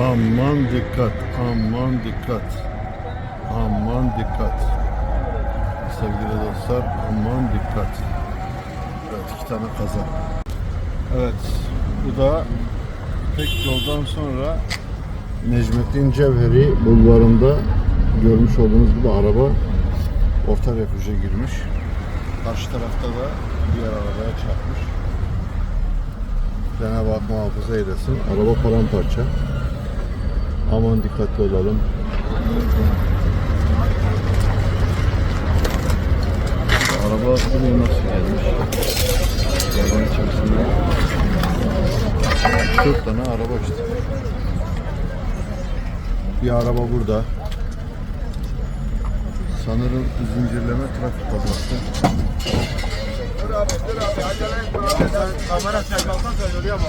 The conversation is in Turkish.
Aman dikkat, aman dikkat. Aman dikkat. Sevgili dostlar, aman dikkat. Evet, iki tane kaza. Evet, bu da pek yoldan sonra Necmettin Cevheri bulvarında görmüş olduğunuz gibi araba orta refüje girmiş. Karşı tarafta da diğer arabaya çarpmış. Cenab-ı Hak muhafaza eylesin. Araba paramparça. Aman dikkatli olalım. Araba buraya nasıl gelmiş? Arabanın içerisinde. Dört tane araba işte. Bir araba burada. Sanırım zincirleme trafik kazası. Kamera çek söylüyor ama.